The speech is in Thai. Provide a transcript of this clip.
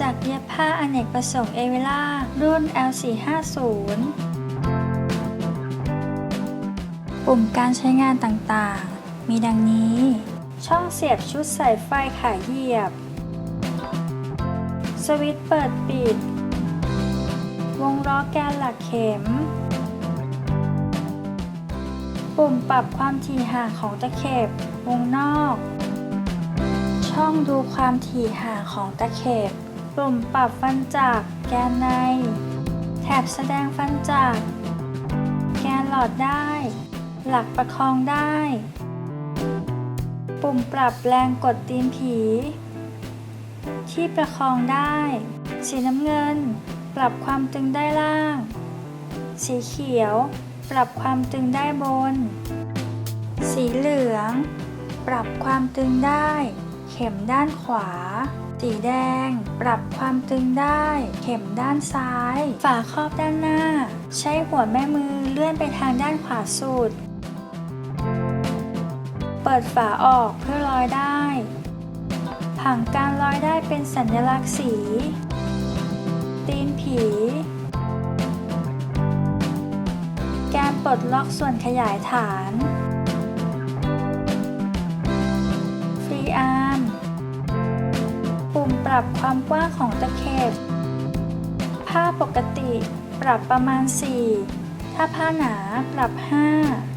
จากเย็บผ้าอเนกประสงค์เอเวล่ารุ่น L450 ปุ่มการใช้งานต่างๆ มีดังนี้ ช่องเสียบชุดใส่ไฟขาเหยียบ สวิตช์เปิดปิด วงล้อแกนหลักเข็ม ปุ่มปรับความถี่ห่างของตะเข็บ วงนอก ช่องดูความถี่ห่างของตะเข็บ ปุ่มปรับฟันจากแกนใน แถบแสดงฟันจาก แกนหลอดได้ หลักประคองได้ ปุ่มปรับแรงกดตีนผี ที่ประคองได้ สีน้ำเงิน ปรับความตึงได้ล่าง สีเขียว ปรับความตึงได้บน สีเหลือง ปรับความตึงได้ ข็มด้านขวา สีแดง ปรับความตึงได้ เข็มด้านซ้าย ฝาครอบด้านหน้า ใช้หัวแม่มือเลื่อนไปทางด้านขวาสุด เปิดฝาออกเพื่อลอยได้ผังการลอยได้เป็นสัญลักษณ์สี ตีนผีแกนปลดล็อกส่วนขยายฐาน รับความกว้างของตะเข็บ ผ้าปกติปรับประมาณ 4 ถ้าผ้าหนาปรับ 5